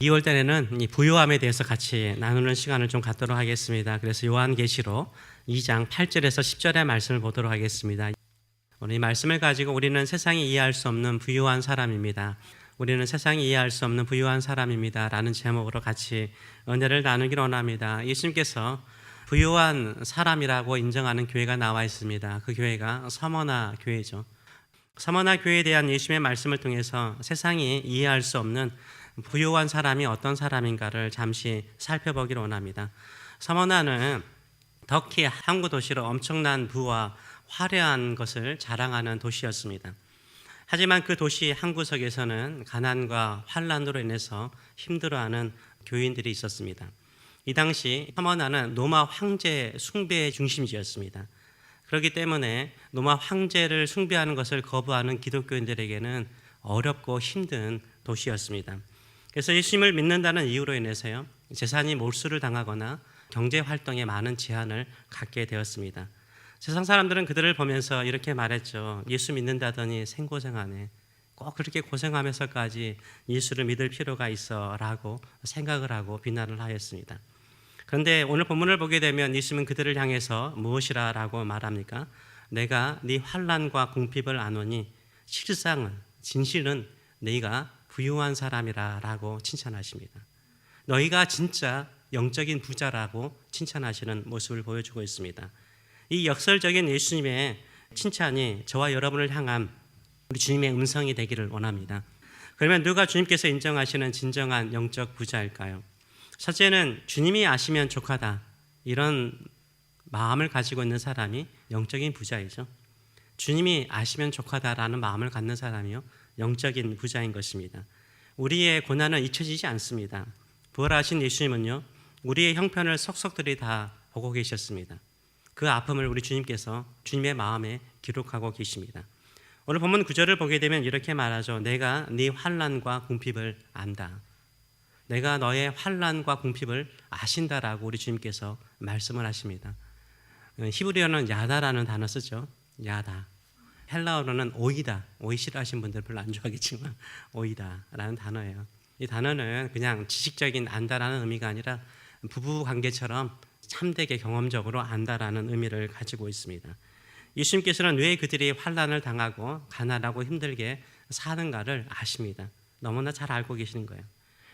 2월 달에는 이 부요함에 대해서 같이 나누는 시간을 좀 갖도록 하겠습니다. 그래서 요한계시록 2장 8절에서 10절의 말씀을 보도록 하겠습니다. 오늘 이 말씀을 가지고 우리는 세상이 이해할 수 없는 부유한 사람입니다. 우리는 세상이 이해할 수 없는 부유한 사람입니다. 라는 제목으로 같이 은혜를 나누기를 원합니다. 예수님께서 부유한 사람이라고 인정하는 교회가 나와 있습니다. 그 교회가 서머나 교회죠. 서머나 교회에 대한 예수님의 말씀을 통해서 세상이 이해할 수 없는 부유한 사람이 어떤 사람인가를 잠시 살펴보기를 원합니다. 서머나는 터키 항구 도시로 엄청난 부와 화려한 것을 자랑하는 도시였습니다. 하지만 그 도시 한 구석에서는 가난과 환란으로 인해서 힘들어하는 교인들이 있었습니다. 이 당시 서머나는 로마 황제 숭배의 중심지였습니다. 그렇기 때문에 로마 황제를 숭배하는 것을 거부하는 기독교인들에게는 어렵고 힘든 도시였습니다. 그래서 예수님을 믿는다는 이유로 인해서요 재산이 몰수를 당하거나 경제 활동에 많은 제한을 갖게 되었습니다. 세상 사람들은 그들을 보면서 이렇게 말했죠. 예수 믿는다더니 생고생하네. 꼭 그렇게 고생하면서까지 예수를 믿을 필요가 있어라고 생각을 하고 비난을 하였습니다. 그런데 오늘 본문을 보게 되면 예수님은 그들을 향해서 무엇이라라고 말합니까? 내가 네 환란과 궁핍을 아노니 실상은 진실은 네가 부유한 사람이라라고 칭찬하십니다. 너희가 진짜 영적인 부자라고 칭찬하시는 모습을 보여주고 있습니다. 이 역설적인 예수님의 칭찬이 저와 여러분을 향한 우리 주님의 음성이 되기를 원합니다. 그러면 누가 주님께서 인정하시는 진정한 영적 부자일까요? 첫째는 주님이 아시면 족하다. 이런 마음을 가지고 있는 사람이 영적인 부자이죠. 주님이 아시면 족하다라는 마음을 갖는 사람이요. 영적인 부자인 것입니다. 우리의 고난은 잊혀지지 않습니다. 부활하신 예수님은요. 우리의 형편을 속속들이 다 보고 계셨습니다. 그 아픔을 우리 주님께서 주님의 마음에 기록하고 계십니다. 오늘 본문 구절을 보게 되면 이렇게 말하죠. 내가 네 환란과 궁핍을 안다. 내가 너의 환란과 궁핍을 아신다라고 우리 주님께서 말씀을 하십니다. 히브리어는 야다라는 단어 쓰죠. 야다. 헬라어로는 오이다. 오이 싫어하시는 분들 별로 안 좋아하겠지만 오이다라는 단어예요. 이 단어는 그냥 지식적인 안다라는 의미가 아니라 부부 관계처럼 참되게 경험적으로 안다라는 의미를 가지고 있습니다. 예수님께서는 왜 그들이 환란을 당하고 가난하고 힘들게 사는가를 아십니다. 너무나 잘 알고 계시는 거예요.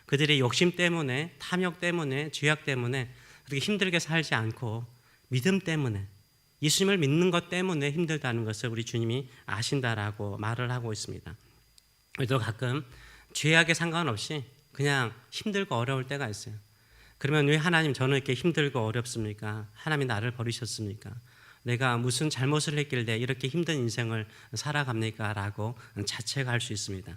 그들의 욕심 때문에 탐욕 때문에 죄악 때문에 그렇게 힘들게 살지 않고 믿음 때문에 예수님을 믿는 것 때문에 힘들다는 것을 우리 주님이 아신다라고 말을 하고 있습니다. 우리도 가끔 죄악에 상관없이 그냥 힘들고 어려울 때가 있어요. 그러면 왜 하나님 저는 이렇게 힘들고 어렵습니까? 하나님이 나를 버리셨습니까? 내가 무슨 잘못을 했길래 이렇게 힘든 인생을 살아갑니까? 라고 자책할 수 있습니다.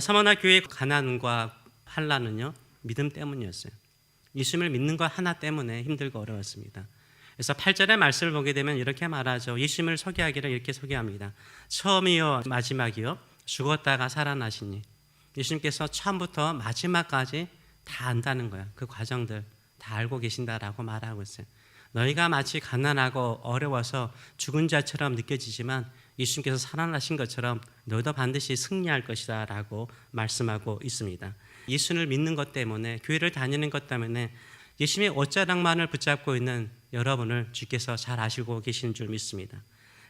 서머나 교회 가난과 환란은요 믿음 때문이었어요. 예수님을 믿는 것 하나 때문에 힘들고 어려웠습니다. 그래서 8절의 말씀을 보게 되면 이렇게 말하죠. 예수님을 소개하기를 이렇게 소개합니다. 처음이요 마지막이요 죽었다가 살아나시니 예수님께서 처음부터 마지막까지 다 안다는 거야. 그 과정들 다 알고 계신다라고 말하고 있어요. 너희가 마치 가난하고 어려워서 죽은 자처럼 느껴지지만 예수님께서 살아나신 것처럼 너희도 반드시 승리할 것이다 라고 말씀하고 있습니다. 예수를 믿는 것 때문에 교회를 다니는 것 때문에 예수님의 옷자락만을 붙잡고 있는 여러분을 주께서 잘 아시고 계시는 줄 믿습니다.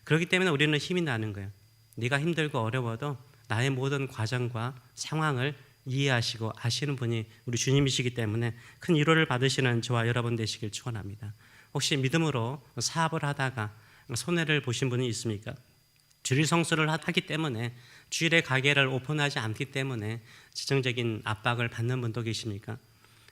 그렇기 때문에 우리는 힘이 나는 거예요. 네가 힘들고 어려워도 나의 모든 과정과 상황을 이해하시고 아시는 분이 우리 주님이시기 때문에 큰 위로를 받으시는 저와 여러분 되시길 축원합니다. 혹시 믿음으로 사업을 하다가 손해를 보신 분이 있습니까? 주일 성수를 하기 때문에 주일에 가게를 오픈하지 않기 때문에 지정적인 압박을 받는 분도 계십니까?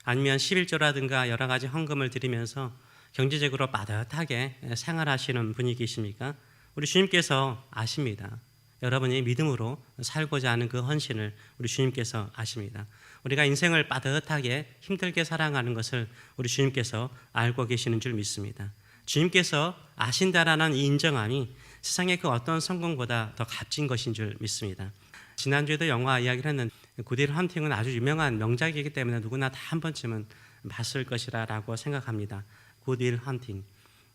아니면 11조라든가 여러 가지 헌금을 드리면서 경제적으로 빠듯하게 생활하시는 분이 계십니까? 우리 주님께서 아십니다. 여러분이 믿음으로 살고자 하는 그 헌신을 우리 주님께서 아십니다. 우리가 인생을 빠듯하게 힘들게 살아가는 것을 우리 주님께서 알고 계시는 줄 믿습니다. 주님께서 아신다라는 이 인정함이 세상의 그 어떤 성공보다 더 값진 것인 줄 믿습니다. 지난주에도 영화 이야기를 했는데 구딜 헌팅은 아주 유명한 명작이기 때문에 누구나 다 한 번쯤은 봤을 것이라고 생각합니다. 구딜 헌팅.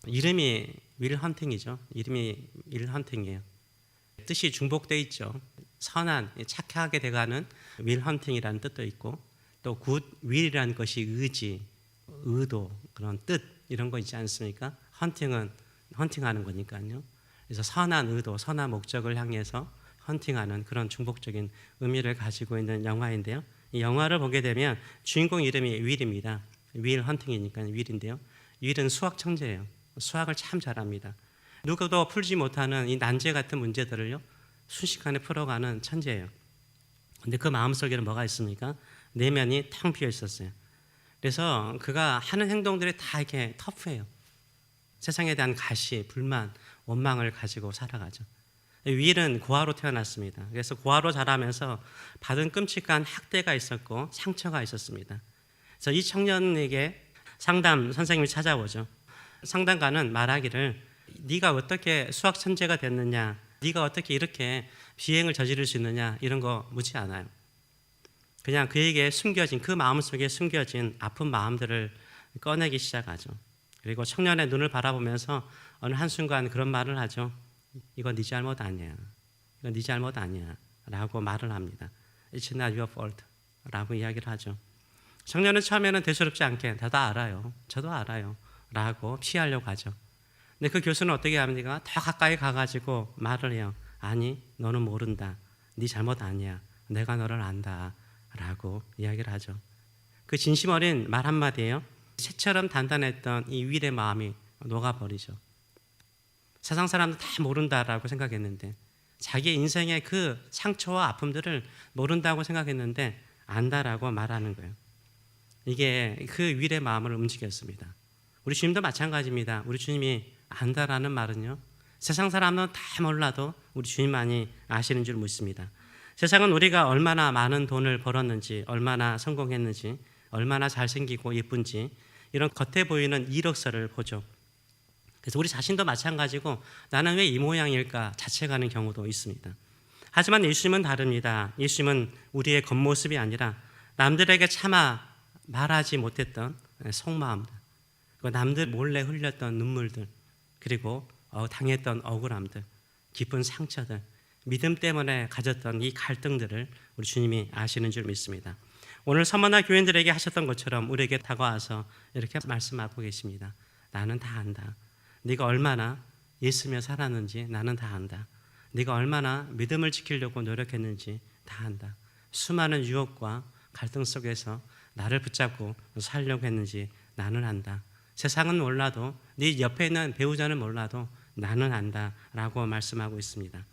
이름이 윌 헌팅이죠. 이름이 윌 헌팅이에요. 뜻이 중복돼 있죠. 선한, 착하게 돼가는 윌 헌팅이라는 뜻도 있고 또굿 will이라는 것이 의지, 의도, 그런 뜻 이런 거 있지 않습니까? 헌팅은 헌팅하는 거니까요. 그래서 선한 의도, 선한 목적을 향해서 헌팅하는 그런 중복적인 의미를 가지고 있는 영화인데요. 이 영화를 보게 되면 주인공 이름이 윌입니다. 윌 헌팅이니까 윌인데요. 윌은 수학 천재예요. 수학을 참 잘합니다. 누구도 풀지 못하는 이 난제 같은 문제들을요 순식간에 풀어가는 천재예요. 근데 그 마음속에는 뭐가 있습니까? 내면이 텅 비어 있었어요. 그래서 그가 하는 행동들이 다 이렇게 터프해요. 세상에 대한 가시, 불만, 원망을 가지고 살아가죠. 윌은 고아로 태어났습니다. 그래서 고아로 자라면서 받은 끔찍한 학대가 있었고 상처가 있었습니다. 그래서 이 청년에게 상담 선생님이 찾아오죠. 상담가는 말하기를 네가 어떻게 수학 천재가 됐느냐, 네가 어떻게 이렇게 비행을 저지를 수 있느냐 이런 거 묻지 않아요. 그냥 그에게 숨겨진 그 마음 속에 숨겨진 아픈 마음들을 꺼내기 시작하죠. 그리고 청년의 눈을 바라보면서 어느 한 순간 그런 말을 하죠. 이건 네 잘못 아니야. 이건 네 잘못 아니야.라고 말을 합니다. It's not your fault.라고 이야기를 하죠. 청년은 처음에는 대수롭지 않게 다다 알아요. 저도 알아요.라고 피하려고 하죠. 근데 그 교수는 어떻게 합니까? 더 가까이 가가지고 말을 해요. 아니, 너는 모른다. 네 잘못 아니야. 내가 너를 안다. 라고 이야기를 하죠. 그 진심 어린 말 한마디에요. 새처럼 단단했던 이 윌의 마음이 녹아버리죠. 세상 사람들 다 모른다라고 생각했는데 자기 인생의 그 상처와 아픔들을 모른다고 생각했는데 안다라고 말하는 거예요. 이게 그 윌의 마음을 움직였습니다. 우리 주님도 마찬가지입니다. 우리 주님이 안다라는 말은요. 세상 사람은 다 몰라도 우리 주님만이 아시는 줄 믿습니다. 세상은 우리가 얼마나 많은 돈을 벌었는지, 얼마나 성공했는지, 얼마나 잘생기고 예쁜지 이런 겉에 보이는 이력서를 보죠. 그래서 우리 자신도 마찬가지고 나는 왜 이 모양일까 자책하는 경우도 있습니다. 하지만 예수님은 다릅니다. 예수님은 우리의 겉모습이 아니라 남들에게 차마 말하지 못했던 속마음들, 그 남들 몰래 흘렸던 눈물들, 그리고 어, 당했던 억울함들, 깊은 상처들, 믿음 때문에 가졌던 이 갈등들을 우리 주님이 아시는 줄 믿습니다. 오늘 서머나 교인들에게 하셨던 것처럼 우리에게 다가와서 이렇게 말씀하고 계십니다. 나는 다 안다. 네가 얼마나 예수며 살았는지 나는 다 안다. 네가 얼마나 믿음을 지키려고 노력했는지 다 안다. 수많은 유혹과 갈등 속에서 나를 붙잡고 살려고 했는지 나는 안다. 세상은 몰라도 네 옆에 있는 배우자는 몰라도 나는 안다라고 말씀하고 있습니다.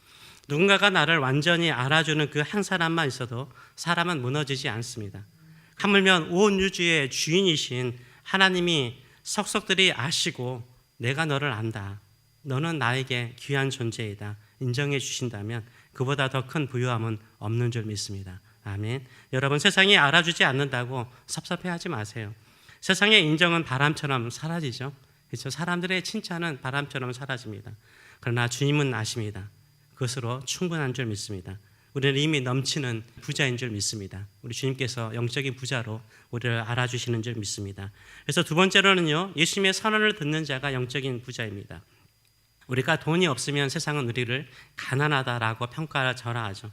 누군가가 나를 완전히 알아주는 그 한 사람만 있어도 사람은 무너지지 않습니다. 하물며 온 우주의 주인이신 하나님이 석석들이 아시고 내가 너를 안다. 너는 나에게 귀한 존재이다. 인정해 주신다면 그보다 더 큰 부유함은 없는 줄 믿습니다. 아멘. 여러분 세상이 알아주지 않는다고 섭섭해하지 마세요. 세상의 인정은 바람처럼 사라지죠. 그렇죠. 사람들의 칭찬은 바람처럼 사라집니다. 그러나 주님은 아십니다. 그것으로 충분한 줄 믿습니다. 우리는 이미 넘치는 부자인 줄 믿습니다. 우리 주님께서 영적인 부자로 우리를 알아주시는 줄 믿습니다. 그래서 두 번째로는요, 예수님의 선언을 듣는 자가 영적인 부자입니다. 우리가 돈이 없으면 세상은 우리를 가난하다라고 평가절하하죠.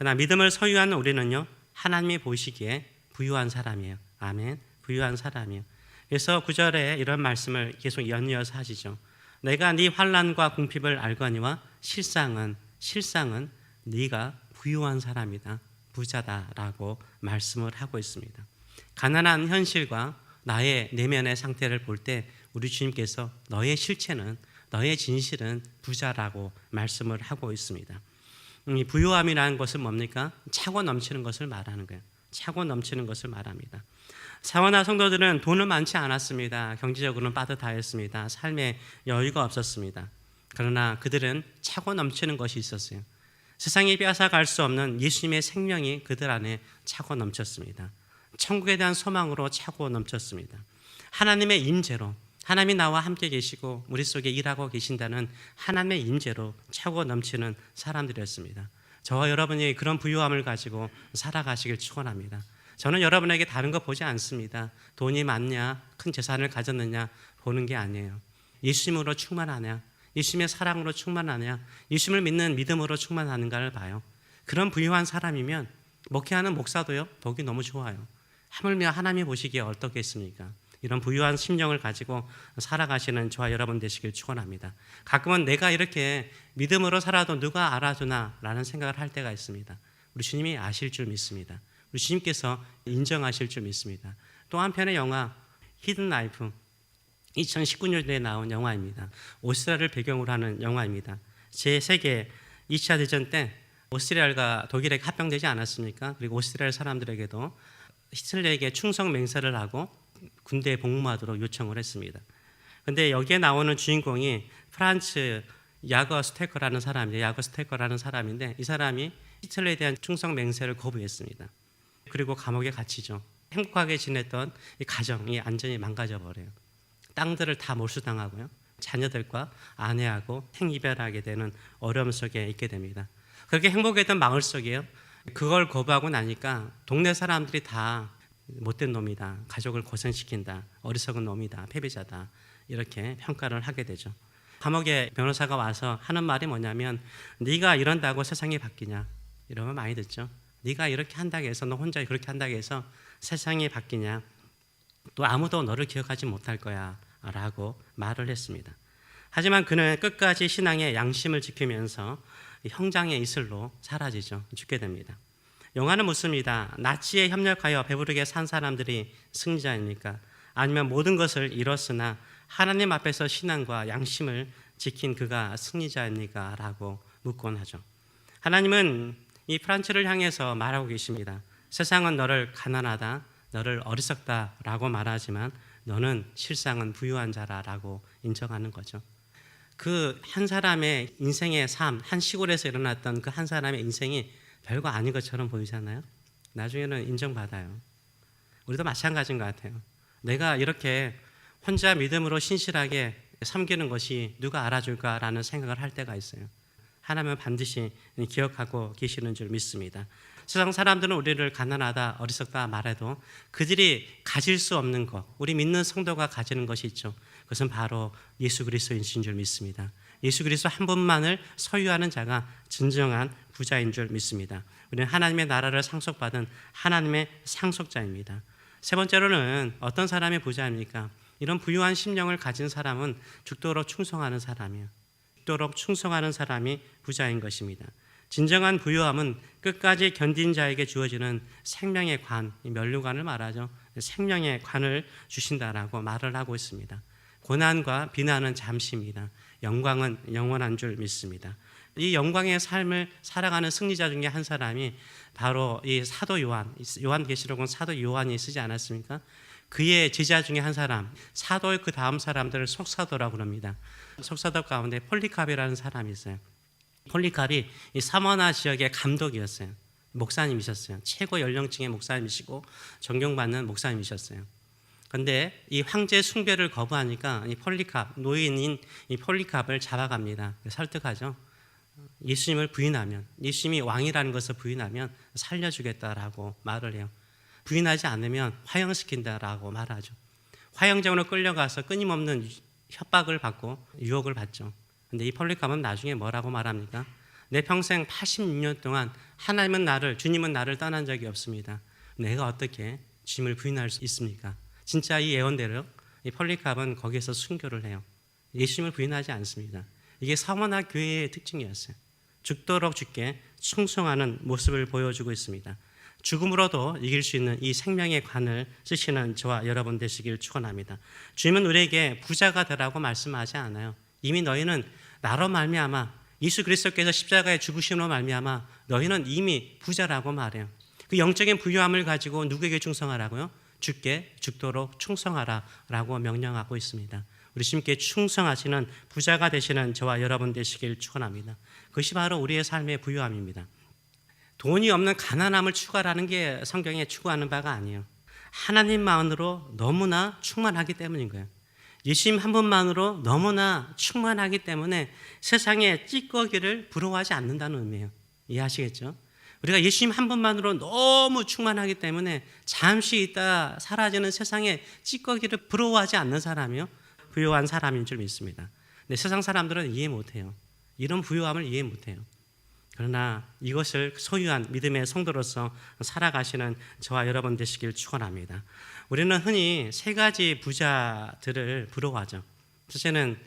그러나 믿음을 소유한 우리는요, 하나님이 보시기에 부유한 사람이에요. 아멘. 부유한 사람이에요. 그래서 구절에 이런 말씀을 계속 연이어서 하시죠. 내가 네 환란과 궁핍을 알거니와 실상은 실상은 네가 부유한 사람이다. 부자다라고 말씀을 하고 있습니다. 가난한 현실과 나의 내면의 상태를 볼 때 우리 주님께서 너의 실체는 너의 진실은 부자라고 말씀을 하고 있습니다. 이 부유함이라는 것은 뭡니까? 차고 넘치는 것을 말하는 거예요. 차고 넘치는 것을 말합니다. 사원나 성도들은 돈은 많지 않았습니다. 경제적으로는 빠듯하였습니다. 삶에 여유가 없었습니다. 그러나 그들은 차고 넘치는 것이 있었어요. 세상에 빼앗아갈 수 없는 예수님의 생명이 그들 안에 차고 넘쳤습니다. 천국에 대한 소망으로 차고 넘쳤습니다. 하나님의 임재로 하나님이 나와 함께 계시고 우리 속에 일하고 계신다는 하나님의 임재로 차고 넘치는 사람들이었습니다. 저와 여러분이 그런 부유함을 가지고 살아가시길 축원합니다. 저는 여러분에게 다른 거 보지 않습니다. 돈이 많냐, 큰 재산을 가졌느냐 보는 게 아니에요. 예수님으로 충만하냐, 예수님의 사랑으로 충만하냐, 예수님을 믿는 믿음으로 충만하는가를 봐요. 그런 부유한 사람이면 목회하는 목사도요, 보기 너무 좋아요. 하물며 하나님이 보시기에 어떻겠습니까? 이런 부유한 심령을 가지고 살아가시는 저와 여러분 되시길 축원합니다. 가끔은 내가 이렇게 믿음으로 살아도 누가 알아주나라는 생각을 할 때가 있습니다. 우리 주님이 아실 줄 믿습니다. 우리 주님께서 인정하실 줄 믿습니다. 또 한편의 영화 히든 라이프 2019년도에 나온 영화입니다. 오스트리아를 배경으로 하는 영화입니다. 제3계 2차 대전 때 오스트리아가 독일에게 합병되지 않았습니까? 그리고 오스트리아 사람들에게도 히틀러에게 충성 맹세를 하고 군대에 복무하도록 요청을 했습니다. 근데 여기에 나오는 주인공이 프란츠 야거 스테커라는 사람이에요. 야거 스테커라는 사람인데 이 사람이 히틀러에 대한 충성 맹세를 거부했습니다. 그리고 감옥에 갇히죠. 행복하게 지냈던 이 가정이 완전히 망가져 버려요. 땅들을 다 몰수당하고요. 자녀들과 아내하고 생이별하게 되는 어려움 속에 있게 됩니다. 그렇게 행복했던 마을 속에요. 그걸 거부하고 나니까 동네 사람들이 다 못된 놈이다. 가족을 고생시킨다. 어리석은 놈이다. 패배자다. 이렇게 평가를 하게 되죠. 감옥에 변호사가 와서 하는 말이 뭐냐면 네가 이런다고 세상이 바뀌냐? 이러면 많이 듣죠. 네가 이렇게 한다고 해서 너 혼자 그렇게 한다고 해서 세상이 바뀌냐? 또 아무도 너를 기억하지 못할 거야. 라고 말을 했습니다. 하지만 그는 끝까지 신앙의 양심을 지키면서 형장의 이슬로 사라지죠. 죽게 됩니다. 영화는 묻습니다. 나치에 협력하여 배부르게 산 사람들이 승자입니까? 아니면 모든 것을 잃었으나 하나님 앞에서 신앙과 양심을 지킨 그가 승리자입니까? 라고 묻곤 하죠. 하나님은 이 프란츠를 향해서 말하고 계십니다. 세상은 너를 가난하다, 너를 어리석다라고 말하지만 너는 실상은 부유한 자라라고 인정하는 거죠. 그 한 사람의 인생의 삶, 한 시골에서 일어났던 그 한 사람의 인생이 별거 아닌 것처럼 보이잖아요. 나중에는 인정받아요. 우리도 마찬가지인 것 같아요. 내가 이렇게 혼자 믿음으로 신실하게 섬기는 것이 누가 알아줄까라는 생각을 할 때가 있어요. 하나님은 반드시 기억하고 계시는 줄 믿습니다. 세상 사람들은 우리를 가난하다, 어리석다 말해도 그들이 가질 수 없는 것, 우리 믿는 성도가 가지는 것이 있죠. 그것은 바로 예수 그리스도인 줄 믿습니다. 예수 그리스도 한 분만을 소유하는 자가 진정한 부자인 줄 믿습니다. 우리는 하나님의 나라를 상속받은 하나님의 상속자입니다. 세 번째로는 어떤 사람이 부자입니까? 이런 부유한 심령을 가진 사람은 죽도록 충성하는 사람이에요. 죽도록 충성하는 사람이 부자인 것입니다. 진정한 부유함은 끝까지 견딘 자에게 주어지는 생명의 관, 멸류관을 말하죠. 생명의 관을 주신다라고 말을 하고 있습니다. 고난과 비난은 잠시입니다. 영광은 영원한 줄 믿습니다. 이 영광의 삶을 살아가는 승리자 중에 한 사람이 바로 이 사도 요한, 요한계시록은 사도 요한이 쓰지 않았습니까? 그의 제자 중에 한 사람, 사도의 그 다음 사람들을 속사도라고 합니다. 속사도 가운데 폴리캅이라는 사람이 있어요. 폴리캅이 이 사머나 지역의 감독이었어요. 목사님이셨어요. 최고 연령층의 목사님이시고 존경받는 목사님이셨어요. 근데 이 황제 숭배를 거부하니까 이 폴리캅 노인인 이 폴리캅을 잡아갑니다. 설득하죠. 예수님을 부인하면 예수님이 왕이라는 것을 부인하면 살려주겠다라고 말을 해요. 부인하지 않으면 화형시킨다라고 말하죠. 화형장으로 끌려가서 끊임없는 협박을 받고 유혹을 받죠. 근데 이 폴리캅은 나중에 뭐라고 말합니까? 내 평생 86년 동안 하나님은 나를 주님은 나를 떠난 적이 없습니다. 내가 어떻게 주님을 부인할 수 있습니까? 진짜 이 예언대로 이 폴리캅은 거기에서 순교를 해요. 예수님을 부인하지 않습니다. 이게 사모나 교회의 특징이었어요. 죽도록 죽게 충성하는 모습을 보여주고 있습니다. 죽음으로도 이길 수 있는 이 생명의 관을 쓰시는 저와 여러분 되시길 축원합니다. 주님은 우리에게 부자가 되라고 말씀하지 않아요. 이미 너희는 나로 말미암아 예수 그리스도께서 십자가에 죽으심으로 말미암아 너희는 이미 부자라고 말해요. 그 영적인 부유함을 가지고 누구에게 충성하라고요? 죽게 죽도록 충성하라라고 명령하고 있습니다. 우리 주님께 충성하시는 부자가 되시는 저와 여러분 되시길 축원합니다. 그것이 바로 우리의 삶의 부유함입니다. 돈이 없는 가난함을 추구하라는 게 성경에 추구하는 바가 아니에요. 하나님만으로 너무나 충만하기 때문인 거예요. 예수님 한 분만으로 너무나 충만하기 때문에 세상의 찌꺼기를 부러워하지 않는다는 의미예요. 이해하시겠죠? 우리가 예수님 한 분만으로 너무 충만하기 때문에 잠시 있다 사라지는 세상의 찌꺼기를 부러워하지 않는 사람이요. 부유한 사람인 줄 믿습니다. 근데 세상 사람들은 이해 못해요. 이런 부유함을 이해 못해요. 그러나 이것을 소유한 믿음의 성도로서 살아가시는 저와 여러분 되시길 축원합니다. 우리는 흔히 세 가지 부자들을 부러워하죠. 첫째는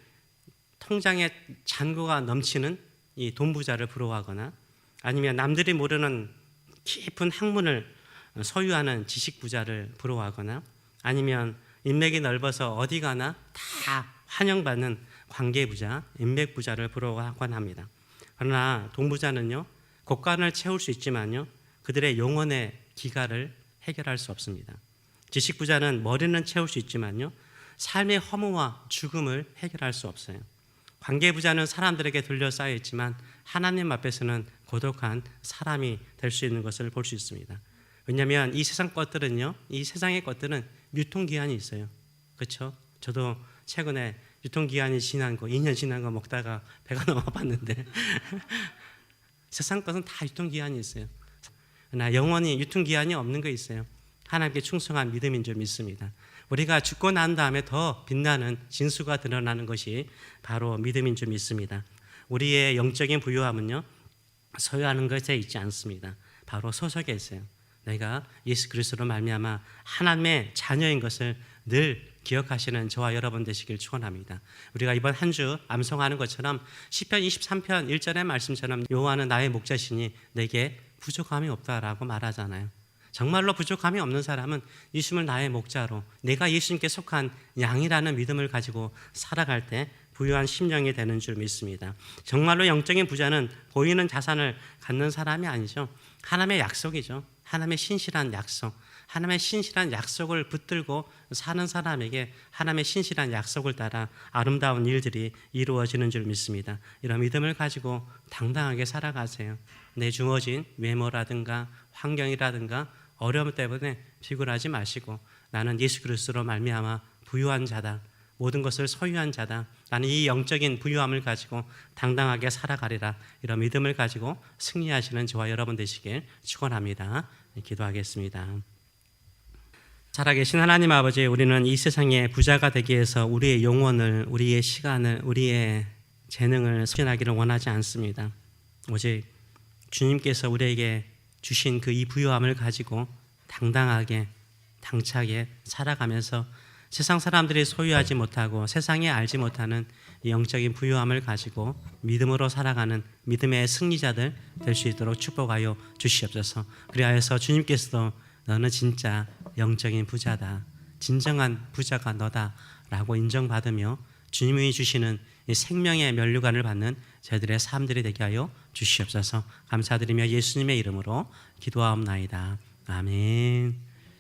통장에 잔고가 넘치는 이 돈 부자를 부러워하거나 아니면 남들이 모르는 깊은 학문을 소유하는 지식 부자를 부러워하거나 아니면 인맥이 넓어서 어디 가나 다 환영받는 관계 부자, 인맥 부자를 부러워하곤 합니다. 그러나 돈 부자는요 곳간을 채울 수 있지만요 그들의 영혼의 기가를 해결할 수 없습니다. 지식 부자는 머리는 채울 수 있지만요 삶의 허무와 죽음을 해결할 수 없어요. 관계 부자는 사람들에게 둘러싸여 있지만 하나님 앞에서는 고독한 사람이 될 수 있는 것을 볼 수 있습니다. 왜냐하면 이 세상 것들은요, 이 세상의 것들은 유통 기한이 있어요. 그렇죠? 저도 최근에 유통 기한이 지난 거, 2년 지난 거 먹다가 배가 아팠는데 세상 것은 다 유통 기한이 있어요. 그러나 영원히 유통 기한이 없는 거 있어요. 하나님께 충성한 믿음인 줄 믿습니다. 우리가 죽고 난 다음에 더 빛나는 진수가 드러나는 것이 바로 믿음인 줄 믿습니다. 우리의 영적인 부유함은요 소유하는 것에 있지 않습니다. 바로 소속에 있어요. 내가 예수 그리스도로 말미암아 하나님의 자녀인 것을 늘 기억하시는 저와 여러분 되시길 축원합니다. 우리가 이번 한 주 암송하는 것처럼 시편 23편 1절의 말씀처럼 여호와는 나의 목자시니 내게 부족함이 없다라고 말하잖아요. 정말로 부족함이 없는 사람은 예수님을 나의 목자로 내가 예수님께 속한 양이라는 믿음을 가지고 살아갈 때 부유한 심령이 되는 줄 믿습니다. 정말로 영적인 부자는 보이는 자산을 갖는 사람이 아니죠. 하나님의 약속이죠. 하나님의 신실한 약속. 하나님의 신실한 약속을 붙들고 사는 사람에게 하나님의 신실한 약속을 따라 아름다운 일들이 이루어지는 줄 믿습니다. 이런 믿음을 가지고 당당하게 살아가세요. 내 주어진 외모라든가 환경이라든가 어려움 때문에 비굴하지 마시고 나는 예수 그리스도로 말미암아 부유한 자다. 모든 것을 소유한 자다. 나는 이 영적인 부유함을 가지고 당당하게 살아가리라. 이런 믿음을 가지고 승리하시는 저와 여러분 되시길 축원합니다. 기도하겠습니다. 살아계신 하나님 아버지, 우리는 이 세상의 부자가 되기 위해서 우리의 영혼을, 우리의 시간을, 우리의 재능을 소진하기를 원하지 않습니다. 오직 주님께서 우리에게 주신 그 이 부유함을 가지고 당당하게, 당차게 살아가면서 세상 사람들이 소유하지 못하고 세상에 알지 못하는 이 영적인 부유함을 가지고 믿음으로 살아가는 믿음의 승리자들 될 수 있도록 축복하여 주시옵소서. 그리하여서 주님께서도 너는 진짜 영적인 부자다. 진정한 부자가 너다라고 인정받으며 주님이 주시는 이 생명의 면류관을 받는 저희들의 삶들이 되게 하여 주시옵소서. 감사드리며 예수님의 이름으로 기도하옵나이다. 아멘.